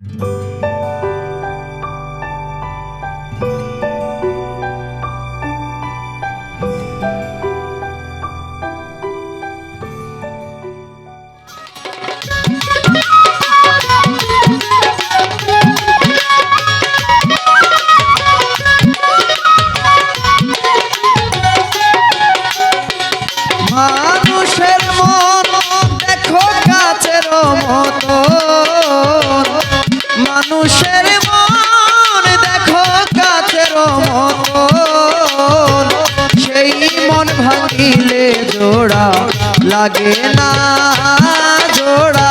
মানুষের মন দেখো কাছের মতো। মন ভাঙিলে জোড়া লাগে না, জোড়া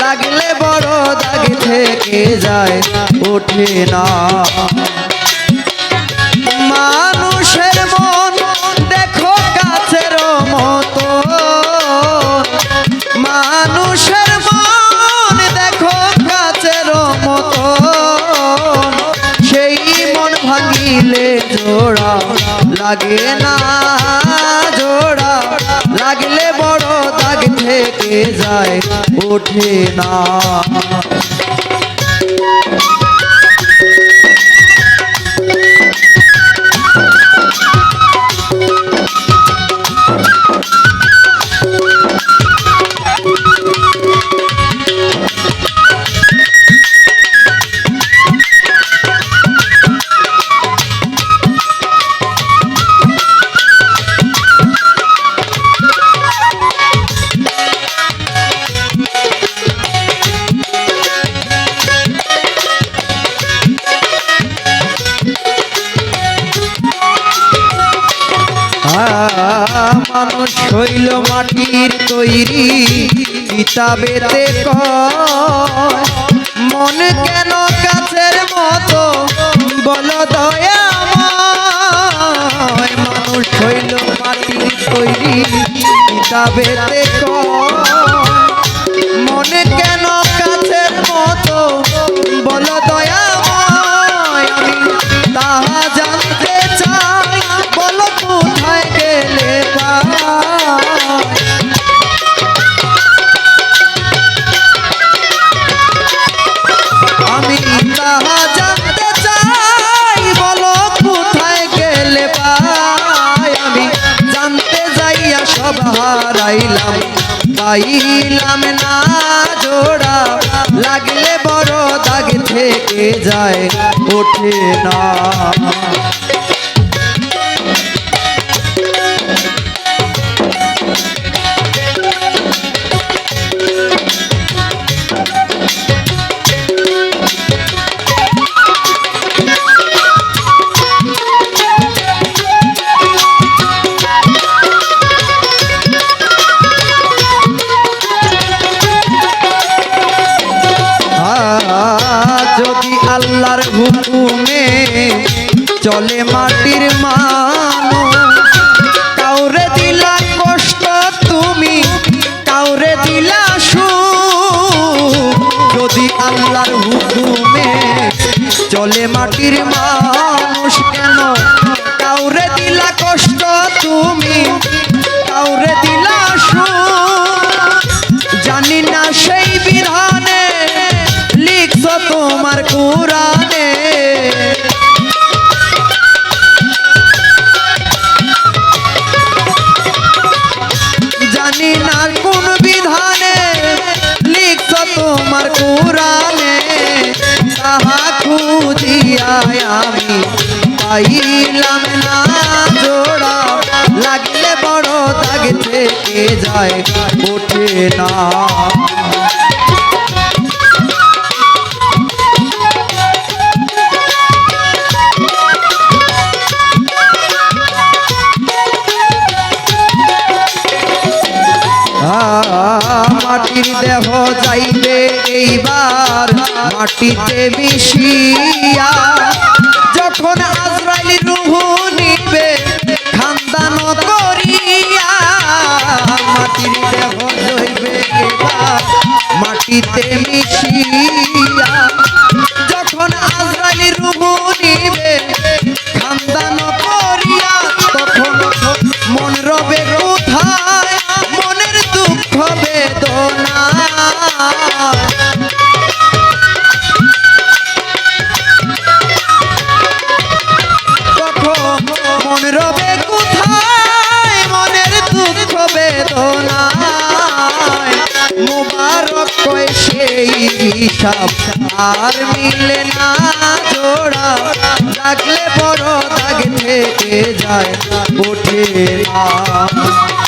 লাগলে বড় দাগ থেকে যায়, ওঠে না। মানুষের মন দেখো কাছের মতো। মানুষের মন দেখো কাছের মতো। সেই মন ভাঙিলে জোড়া লাগে না জোড়া। লাগলে বড় দাগ থেকে যায় ওঠে না। মানুষ হইল মাটির তৈরি কিতাবেতে মন কেন কাছের মতো? বল দয়া মানুষ হইল মাটির তৈরি কিতাবেতে কয় সব হারাইলাম পাইলাম না জোড়া লাগলে বড় দাগ থেকে যায় ওঠে না। চলে মাটির মানুষ। কাউরে দিলা কষ্ট, তুমি কাউরে দিলা সুখ। যদি আল্লাহর হুকুমে চলে মাটির মানুষ কোন বিধানে লিখছ তোমার কোরআনে? তাহা খুঁজিয়া আমি পাইলাম না। জোড়া লাগলে বড় দাগ থেকে যায়, ওঠে না। মাটিতে মিশিয়া যখন আজরাইল রুহু নিবে খানদান করিয়া মাটির দেহ এবার। মাটিতে মিশিয়া কয় সেই আর মিলে না জোড়া। লাগলে বড় দাগ যায় যায়। ওঠে না।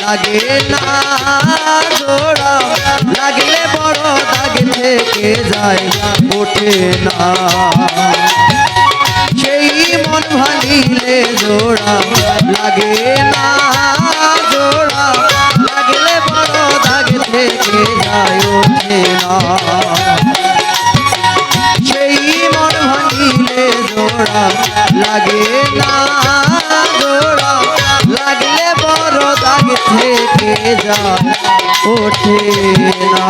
লাগে না জোড়া, লাগলে বড় দাগ থেকে যায় ওঠে না। সেই মন ভাঙিলে জোড়া, লাগে না জোড়া, লাগলে বড় দাগ থেকে যায়, ওঠে না। সেই মন ভাঙিলে জোড়া, লাগে না ওঠে না।